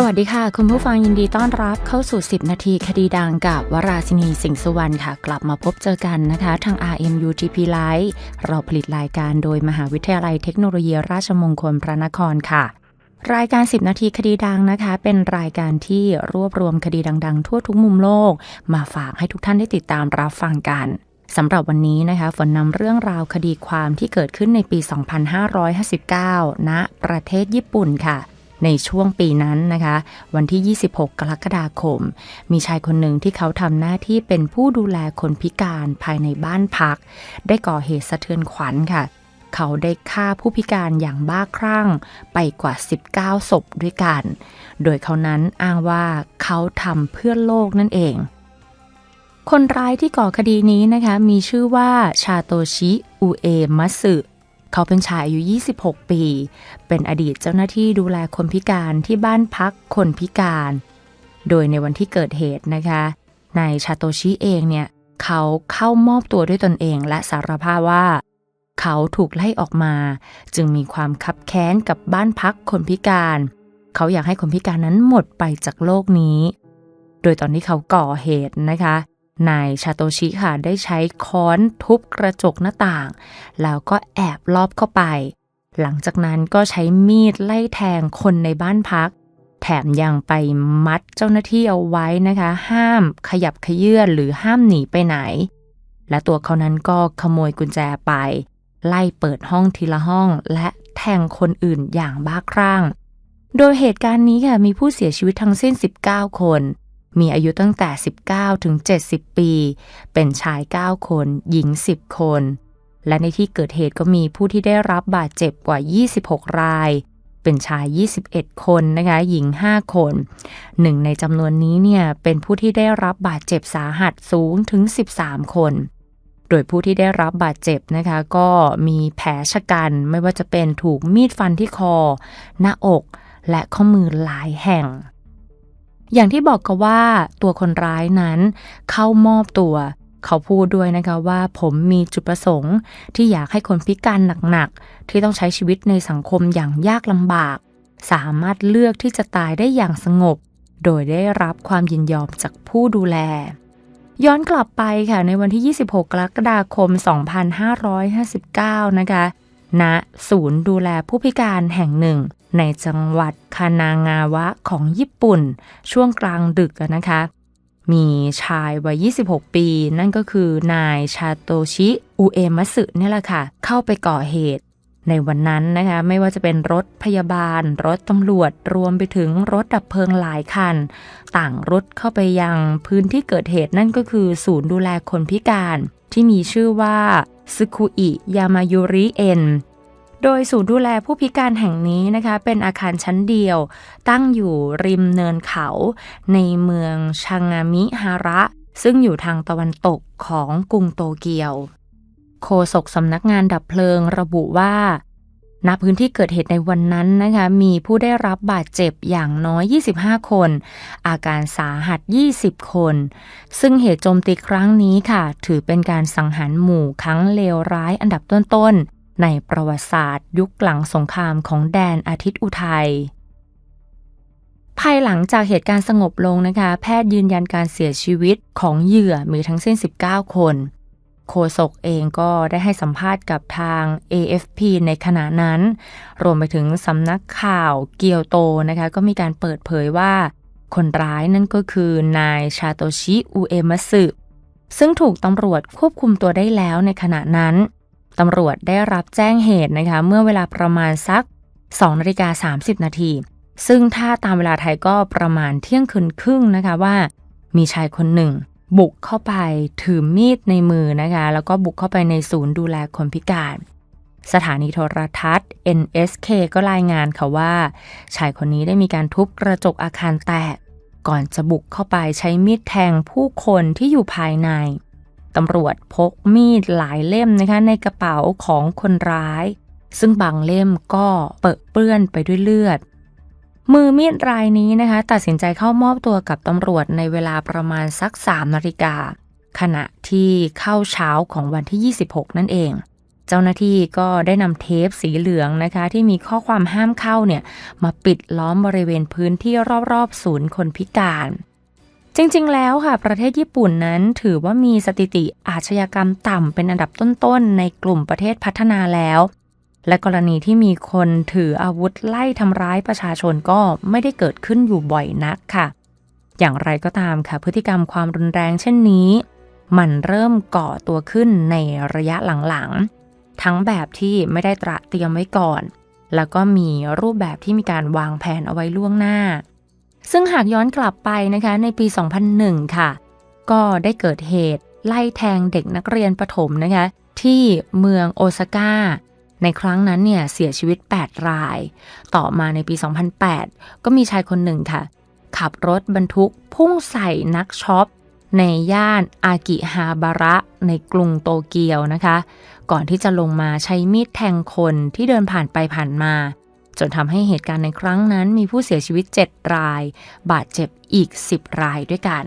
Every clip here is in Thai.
สวัสดีค่ะ คุณผู้ฟังยินดีต้อนรับเข้าสู่ 10 นาทีคดีดังกับวราศินีสิงห์สุวรรณค่ะ กลับมาพบเจอกันนะคะ ทาง RMUTP Live เราผลิตรายการโดยมหาวิทยาลัยเทคโนโลยีราชมงคลพระนครค่ะ รายการ 10 นาทีคดีดังนะคะ เป็นรายการที่รวบรวมคดีดัง ๆ ทั่วทุกมุมโลก มาฝากให้ทุกท่านได้ติดตามรับฟังกันสำหรับวันนี้นะคะฝนนำเรื่องราวคดีความที่เกิดขึ้นในปี 2559 ณ ประเทศญี่ปุ่นค่ะ ในช่วงปีนั้นนะคะ วันที่ 26 กรกฎาคม มีชายคนหนึ่งที่เขาทำหน้าที่เป็นผู้ดูแลคนพิการภายในบ้านพัก ได้ก่อเหตุสะเทือนขวัญค่ะ เขาได้ฆ่าผู้พิการอย่างบ้าคลั่งไปกว่า 19 ศพด้วยกัน โดยเขานั้นอ้างว่าเขาทำเพื่อโลกนั่นเอง คนร้ายที่ก่อคดีนี้นะคะ มีชื่อว่าชาโตชิอุเอมัสึ เขาเป็นชายอายุ 26 ปี เป็นอดีตเจ้าหน้าที่ดูแลคนพิการที่บ้านพักคนพิการ โดยในวันที่เกิดเหตุนะคะนายชาโตชิเองเนี่ยเขาเข้ามอบตัวด้วยตนเองและสารภาพว่า เขาถูกไล่ออกมา จึงมีความคับแค้นกับบ้านพักคนพิการ เขาอยากให้คนพิการนั้นหมดไปจากโลกนี้ โดยตอนที่เขาก่อเหตุนะคะ นายชาโตชิค่ะได้ใช้ค้อนทุบกระจกหน้าต่าง แล้วก็แอบลอบเข้าไป หลังจากนั้นก็ใช้มีดไล่แทงคนในบ้านพัก แถมยังไปมัดเจ้าหน้าที่เอาไว้นะคะ ห้ามขยับขยื่นหรือห้ามหนีไปไหน และตัวเขานั้นก็ขโมยกุญแจไป ไล่เปิดห้องทีละห้อง และแทงคนอื่นอย่างบ้าคลั่ง โดยเหตุการณ์นี้ค่ะมีผู้เสียชีวิตทั้งสิ้น 19 คน มีอายุตั้งแต่ 19 ถึง 70 ปี เป็นชาย 9 คน หญิง 10 คน และในที่เกิดเหตุก็มีผู้ที่ได้รับบาดเจ็บกว่า 26 ราย เป็นชาย 21 คนนะคะ หญิง 5 คน หนึ่งในจำนวนนี้เนี่ย เป็นผู้ที่ได้รับบาดเจ็บสาหัสสูงถึง 13 คนโดยผู้ที่ได้รับบาดเจ็บนะคะ ก็มีแผลชะกันไม่ว่าจะเป็นถูกมีดฟันที่คอ หน้าอก และข้อมือหลายแห่ง อย่างที่บอกกันว่าตัวคนร้ายนั้น เข้ามอบตัว เขาพูดด้วยนะคะว่าผมมีจุดประสงค์ ที่อยากให้คนพิการหนักๆ ที่ต้องใช้ชีวิตในสังคมอย่างยากลำบาก สามารถเลือกที่จะตายได้อย่างสงบ โดยได้รับความยินยอมจากผู้ดูแล ย้อนกลับไปค่ะในวันที่ 26 กรกฎาคม 2559 นะคะณศูนย์ดูแลผู้พิการแห่งหนึ่ง ในจังหวัดคานางาวะของญี่ปุ่น ช่วงกลางดึกนะคะ มีชายวัย 26 ปี นั่นก็คือนายชาโตชิอุเอมัสึนี่แหละค่ะ เข้าไปก่อเหตุในวันนั้นนะคะไม่ว่าจะเป็นรถพยาบาล รถตำรวจรวมไปถึงรถดับเพลิงหลายคัน ต่างรถเข้าไปยังพื้นที่เกิดเหตุนั่นก็คือศูนย์ดูแลคนพิการ ที่มีชื่อว่าซึคุอิยามายุริเอ็น โดยศูนย์ดูแลผู้พิการแห่งนี้นะคะ เป็นอาคารชั้นเดียว ตั้งอยู่ริมเนินเขา ในเมืองชางามิฮาระ ซึ่งอยู่ทางตะวันตกของกรุงโตเกียว โฆษกสำนักงานดับเพลิงระบุว่าณพื้นที่เกิดเหตุในวันนั้นนะคะ มีผู้ได้รับบาดเจ็บอย่างน้อย 25 คน อาการสาหัส 20 คน ซึ่งเหตุโจมตีครั้งนี้ค่ะ ถือเป็นการสังหารหมู่ครั้งเลวร้ายอันดับต้นๆ ในประวัติศาสตร์ ยุคหลังสงครามของแดนอาทิตย์อุทัยภายหลังจากเหตุการณ์สงบลงนะคะ แพทย์ยืนยันการเสียชีวิตของเหยื่อมีทั้งสิ้น 19 คนโฆษกเองก็ได้ให้สัมภาษณ์กับทาง AFP ในขณะนั้น รวมไปถึงสำนักข่าวเกียวโตนะคะ ก็มีการเปิดเผยว่า คนร้ายนั่นก็คือนายชาโตชิ อุเอมัสึซึ่งถูกตำรวจควบคุมตัวได้แล้วในขณะนั้น ตำรวจได้รับแจ้งเหตุนะคะเมื่อเวลาประมาณสัก2นาฬิกา30 นาที ซึ่งถ้าตามเวลาไทยก็ประมาณเที่ยงคืนครึ่งนะคะว่า มีชายคนหนึ่ง บุกเข้าไปถือมีดในมือนะคะแล้วก็บุกเข้าไปในศูนย์ดูแลคนพิการ สถานีโทรทัศน์ NSK ก็รายงานค่ะว่า ชายคนนี้ได้มีการทุบกระจกอาคารแตก ก่อนจะบุกเข้าไปใช้มีดแทงผู้คนที่อยู่ภายใน ตำรวจพกมีดหลายเล่มนะคะในกระเป๋าของคนร้าย ซึ่งบางเล่มก็เปรอะเปื้อนไปด้วยเลือด มือมีดรายนี้นะคะตัดสินใจเข้ามอบตัวกับตำรวจในเวลาประมาณสัก3นาฬิกาขณะที่เข้าเช้าของวันที่ 26 นั่นเอง เจ้าหน้าที่ก็ได้นำเทปสีเหลืองนะคะ ที่มีข้อความห้ามเข้าเนี่ยมาปิดล้อมบริเวณพื้นที่รอบๆ ศูนย์คนพิการ จริงๆ แล้วค่ะ ประเทศญี่ปุ่นนั้นถือว่ามีสถิติอาชญากรรมต่ำเป็นอันดับต้นๆ ในกลุ่มประเทศพัฒนาแล้ว และกรณีที่มีคนถืออาวุธไล่ทำร้ายประชาชนก็ไม่ได้เกิดขึ้นอยู่บ่อยนักค่ะ อย่างไรก็ตามค่ะ พฤติกรรมความรุนแรงเช่นนี้ มันเริ่มก่อตัวขึ้นในระยะหลังๆ ทั้งแบบที่ไม่ได้ตระเตรียมไว้ก่อน แล้วก็มีรูปแบบที่มีการวางแผนเอาไว้ล่วงหน้า ซึ่งหากย้อนกลับไปนะคะในปี 2001 ค่ะ ก็ได้เกิดเหตุไล่แทงเด็กนักเรียนประถมนะคะที่เมืองโอซาก้า ในครั้งนั้นเนี่ยเสียชีวิต 8 ราย ต่อมาในปี 2008 ก็มีชายคนหนึ่งค่ะ ขับรถบรรทุกพุ่งใส่นักช็อป ในย่านอากิฮาบาระ ในกรุงโตเกียวนะคะ ก่อนที่จะลงมาใช้มีดแทงคนที่เดินผ่านไปผ่านมา จนทำให้เหตุการณ์ในครั้งนั้นมีผู้เสียชีวิต 7 ราย บาดเจ็บอีก 10 รายด้วยกัน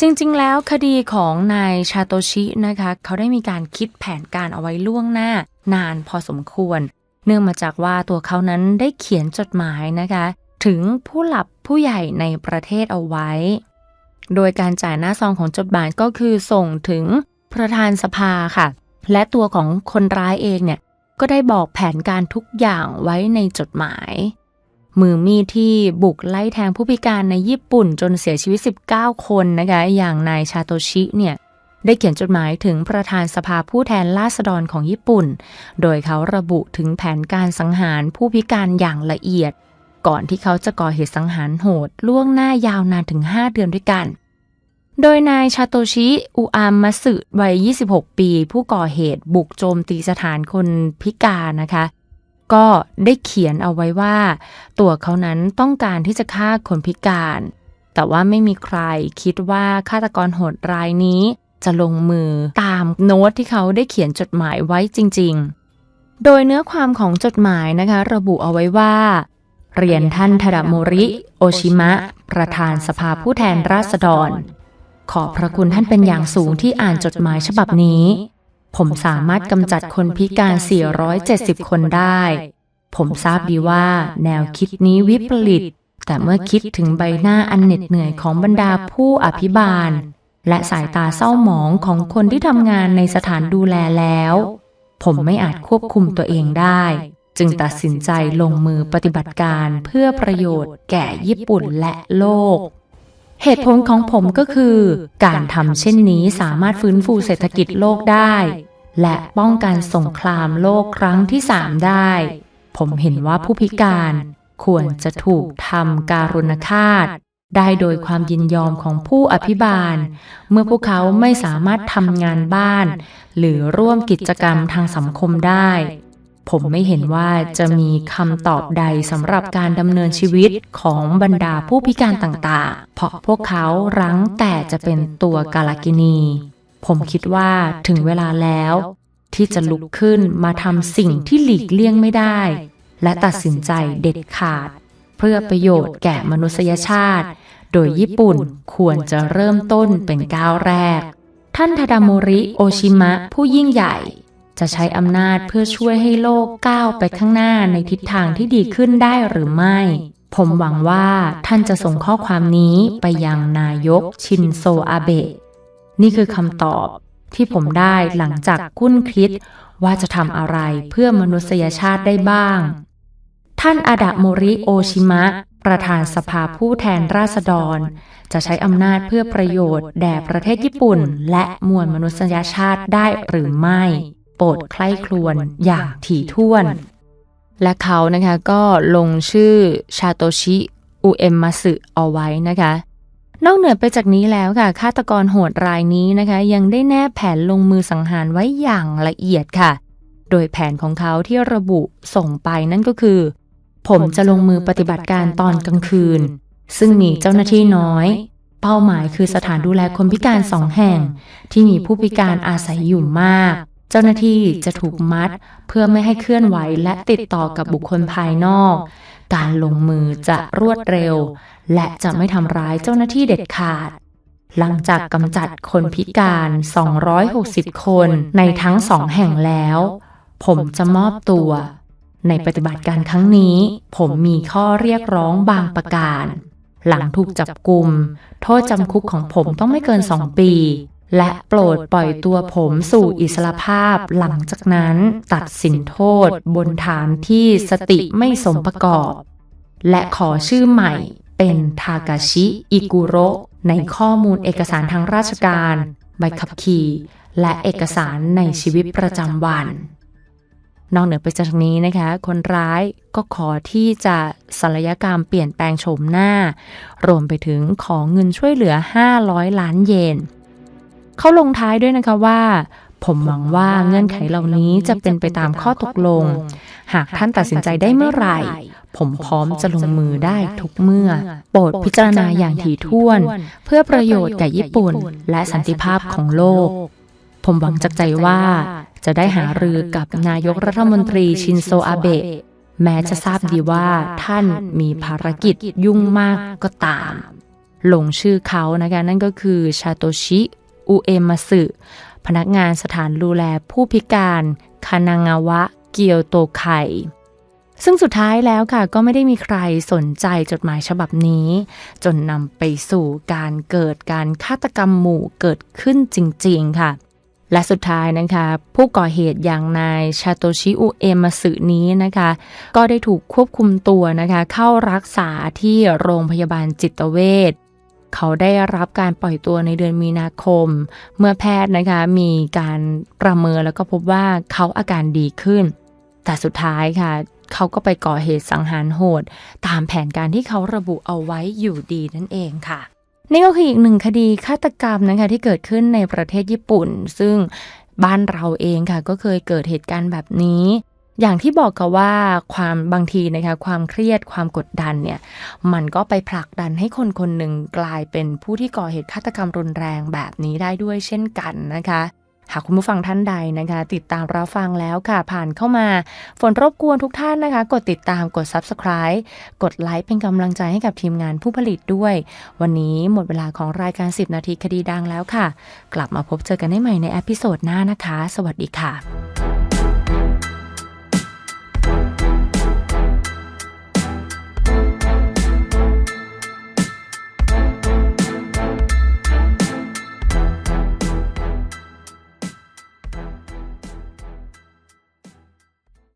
จริงๆ แล้วคดีของนายชาโตชินะคะ เขาได้มีการคิดแผนการเอาไว้ล่วงหน้านานพอสมควร เนื่องมาจากว่าตัวเขานั้นได้เขียนจดหมายนะคะ ถึงผู้หลับผู้ใหญ่ในประเทศเอาไว้ โดยการจ่ายหน้าซองของจดหมายก็คือส่งถึงประธานสภาค่ะ และตัวของคนร้ายเองเนี่ย ก็ได้บอกแผนการทุกอย่างไว้ในจดหมาย มือมีดที่บุกไล่แทงผู้พิการในญี่ปุ่นจนเสียชีวิต 19 คนนะคะอย่างนายชาโตชิเนี่ยได้เขียนจดหมายถึงประธานสภาผู้แทนราษฎรของญี่ปุ่น โดยเขาระบุถึงแผนการสังหารผู้พิการอย่างละเอียด ก่อนที่เขาจะก่อเหตุสังหารโหดล่วงหน้ายาวนานถึง 5 เดือนด้วยกัน โดยนายชาโตชิอุอามมัสึวัย 26 ปี ผู้ก่อเหตุบุกโจมตีสถานคนพิการนะคะ ก็ได้เขียนเอาไว้ว่า ตัวเขานั้นต้องการที่จะฆ่าคนพิการ แต่ว่าไม่มีใครคิดว่าฆาตกรโหดรายนี้ จะลงมือตามโน้ตที่เขาได้เขียนจดหมายไว้จริง ๆ โดยเนื้อความของจดหมายนะคะ ระบุเอาไว้ว่าเรียนท่านทาดาโมริ โอชิมะ ประธานสภาผู้แทนราษฎร ขอบพระคุณท่านเป็นอย่างสูงที่อ่านจดหมายฉบับนี้ ผมสามารถกำจัดคนพิการ 470 คนได้ ผมทราบดีว่าแนวคิดนี้วิปริต แต่เมื่อคิดถึงใบหน้าอันเหน็ดเหนื่อยของบรรดาผู้อภิบาล และสายตาเศร้าหมองของคนที่ทำงานในสถานดูแลแล้ว ผมไม่อาจควบคุมตัวเองได้ จึงตัดสินใจลงมือปฏิบัติการเพื่อประโยชน์แก่ญี่ปุ่นและโลก เหตุผลของผมก็คือ การทำเช่นนี้สามารถฟื้นฟูเศรษฐกิจโลกได้ และป้องกันสงครามโลกครั้งที่สามได้ ผมเห็นว่าผู้พิการควรจะถูกทำการุณฆาต ได้โดยความยินยอมของผู้อภิบาล เมื่อพวกเขาไม่สามารถทำงานบ้าน หรือร่วมกิจกรรมทางสังคมได้ ผมไม่เห็นว่าจะมีคำตอบใดสำหรับการดำเนินชีวิตของบรรดาผู้พิการต่างๆ เพราะพวกเขารั้งแต่จะเป็นตัวกาลกินี ผมคิดว่าถึงเวลาแล้ว ที่จะลุกขึ้นมาทำสิ่งที่หลีกเลี่ยงไม่ได้ และตัดสินใจเด็ดขาด เพื่อประโยชน์แก่มนุษยชาติ โดยญี่ปุ่นควรจะเริ่มต้นเป็นก้าวแรก ท่านทาดาโมริโอชิมะผู้ยิ่งใหญ่ จะใช้อำนาจเพื่อช่วยให้โลกก้าวไปข้างหน้าในทิศทางที่ดีขึ้นได้หรือไม่ ผมหวังว่าท่านจะส่งข้อความนี้ไปยังนายกชินโซอาเบะ นี่คือคำตอบที่ผมได้หลังจากคุ้นคิดว่าจะทำอะไรเพื่อมนุษยชาติได้บ้าง ท่านอาดะโมริโอชิมะ ประธานสภาผู้แทนราษฎร จะใช้อำนาจเพื่อประโยชน์แด่ประเทศญี่ปุ่น และมวลมนุษยชาติได้หรือไม่ โปรดใคร่ครวญอย่างถี่ถ้วน และเขานะคะก็ลงชื่อชาโตชิอุเอมมัสึเอาไว้นะคะ นอกเหนือไปจากนี้แล้วค่ะฆาตกรโหดรายนี้นะคะ ยังได้แนบแผนลงมือสังหารไว้อย่างละเอียดค่ะ โดยแผนของเขาที่ระบุส่งไปนั่นก็คือ ผมจะลงมือปฏิบัติการตอนกลางคืน ซึ่งมีเจ้าหน้าที่น้อยเป้าหมายคือสถานดูแลคนพิการสองแห่ง ที่มีผู้พิการอาศัยอยู่มาก เจ้าหน้าที่จะถูกมัดเพื่อไม่ให้เคลื่อนไหวและติดต่อกับบุคคลภายนอก การลงมือจะรวดเร็ว และจะไม่ทำร้ายเจ้าหน้าที่เด็ดขาด หลังจากกำจัดคนพิการ 260 คนในทั้งสองแห่งแล้ว ผมจะมอบตัว ในปฏิบัติการครั้งนี้ ผมมีข้อเรียกร้องบางประการ หลังถูกจับกลุ่มโทษจำคุกของผมต้องไม่เกินสองปี และโปรดปล่อยตัวผมสู่อิสรภาพหลังจากนั้นตัดสินโทษบนฐานที่สติไม่สมประกอบ และขอชื่อใหม่เป็นทากาชิอิกุโระในข้อมูลเอกสารทางราชการ ใบขับขี่ และเอกสารในชีวิตประจำวัน นอกเหนือไปจากนี้นะคะ คนร้ายก็ขอที่จะศัลยกรรมเปลี่ยนแปลงโฉมหน้า รวมไปถึงของเงินช่วยเหลือ 500 ล้านเยน เขาลงท้ายด้วยนะคะว่า ผมหวังว่าเงื่อนไขเหล่านี้จะเป็นไปตามข้อตกลง หากท่านตัดสินใจได้เมื่อไหร่ ผมพร้อมจะลงมือได้ทุกเมื่อ โปรดพิจารณาอย่างถี่ถ้วน เพื่อประโยชน์แก่ญี่ปุ่น และสันติภาพของโลก ผมหวังจากใจว่าจะได้หารือกับนายกรัฐมนตรีชินโซอาเบะแม้จะทราบดีว่าท่านมีภารกิจยุ่งมากก็ตาม ลงชื่อเขานะคะนั่นก็คือชาโตชิ อุเอมาสึพนักงานสถานดูแลผู้พิการคานางาวะ เกียวโตไคซึ่งสุดท้ายแล้วค่ะก็ไม่ได้มีใครสนใจจดหมายฉบับนี้ จนนำไปสู่การเกิดการฆาตกรรมหมู่เกิดขึ้นจริง ๆ ค่ะ และสุดท้ายนะคะ ผู้ก่อเหตุอย่างนายชาโตชิอุเอมาสึนี้นะคะ ก็ได้ถูกควบคุมตัวนะคะ เข้ารักษาที่โรงพยาบาลจิตเวช เขาได้รับการปล่อยตัวในเดือนมีนาคม เมื่อแพทย์นะคะมีการประเมินแล้วก็พบว่าเขาอาการดีขึ้น แต่สุดท้ายค่ะ เขาก็ไปก่อเหตุสังหารโหด ตามแผนการที่เขาระบุเอาไว้อยู่ดีนั่นเองค่ะนี่ก็คืออีกหนึ่งคดีฆาตกรรมนะคะที่เกิดขึ้นในประเทศญี่ปุ่น ซึ่งบ้านเราเองค่ะก็เคยเกิดเหตุการณ์แบบนี้ อย่างที่บอกกันว่าความบางทีนะคะความเครียดความกดดันเนี่ยมันก็ไปผลักดันให้คนคนหนึ่งกลายเป็นผู้ที่ก่อเหตุฆาตกรรมรุนแรงแบบนี้ได้ด้วยเช่นกันนะคะหากคุณผู้ฟังท่านใดนะคะ ติดตามรับฟังแล้วค่ะ ผ่านเข้ามา ฝนรบกวนทุกท่านนะคะ กดติดตามกด Subscribe กดไลค์เป็นกำลังใจให้กับทีมงานผู้ผลิตด้วย วันนี้หมดเวลาของรายการ 10 นาทีคดีดังแล้วค่ะ กลับมาพบเจอกันได้ใหม่ในอพิโซดหน้านะคะ สวัสดีค่ะ